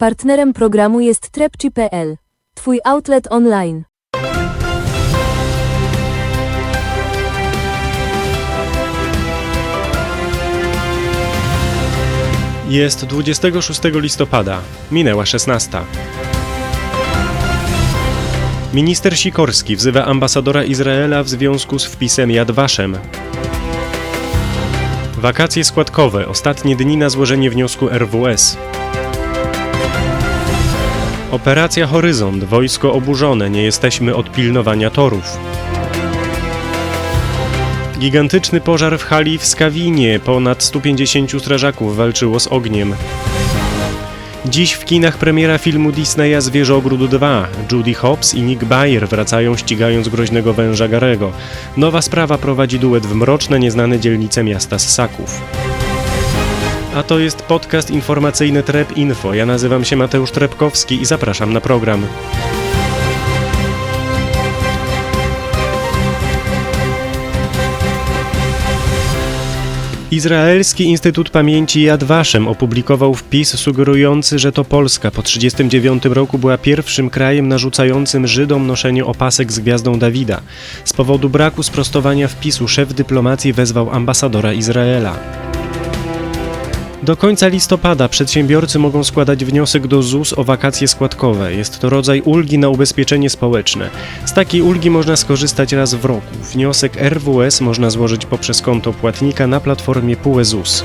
Partnerem programu jest trepci.pl, Twój outlet online. Jest 26 listopada, minęła 16. Minister Sikorski wzywa ambasadora Izraela w związku z wpisem Yad Vashem. Wakacje składkowe, ostatnie dni na złożenie wniosku RWS. Operacja Horyzont, wojsko oburzone, nie jesteśmy od pilnowania torów. Gigantyczny pożar w hali w Skawinie. Ponad 150 strażaków walczyło z ogniem. Dziś w kinach premiera filmu Disneya Zwierzogród 2. Judy Hopps i Nick Bayer wracają ścigając groźnego węża Garego. Nowa sprawa prowadzi duet w mroczne, nieznane dzielnice miasta Ssaków. A to jest podcast informacyjny Trep Info. Ja nazywam się Mateusz Trepkowski i zapraszam na program. Izraelski Instytut Pamięci Yad Vashem opublikował wpis sugerujący, że to Polska po 1939 roku była pierwszym krajem narzucającym Żydom noszenie opasek z gwiazdą Dawida. Z powodu braku sprostowania wpisu szef dyplomacji wezwał ambasadora Izraela. Do końca listopada przedsiębiorcy mogą składać wniosek do ZUS o wakacje składkowe. Jest to rodzaj ulgi na ubezpieczenie społeczne. Z takiej ulgi można skorzystać raz w roku. Wniosek RWS można złożyć poprzez konto płatnika na platformie PUE ZUS.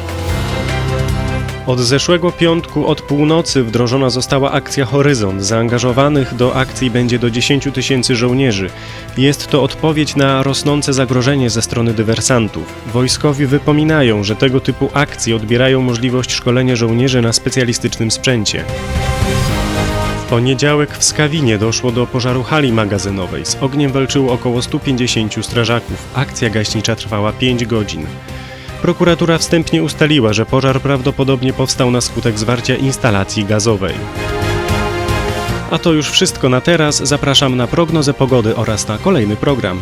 Od zeszłego piątku od północy wdrożona została akcja Horyzont. Zaangażowanych do akcji będzie do 10 tysięcy żołnierzy. Jest to odpowiedź na rosnące zagrożenie ze strony dywersantów. Wojskowi wypominają, że tego typu akcje odbierają możliwość szkolenia żołnierzy na specjalistycznym sprzęcie. W poniedziałek w Skawinie doszło do pożaru hali magazynowej. Z ogniem walczyło około 150 strażaków. Akcja gaśnicza trwała 5 godzin. Prokuratura wstępnie ustaliła, że pożar prawdopodobnie powstał na skutek zwarcia instalacji gazowej. A to już wszystko na teraz. Zapraszam na prognozę pogody oraz na kolejny program.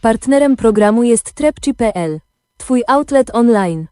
Partnerem programu jest trepci.pl, Twój outlet online.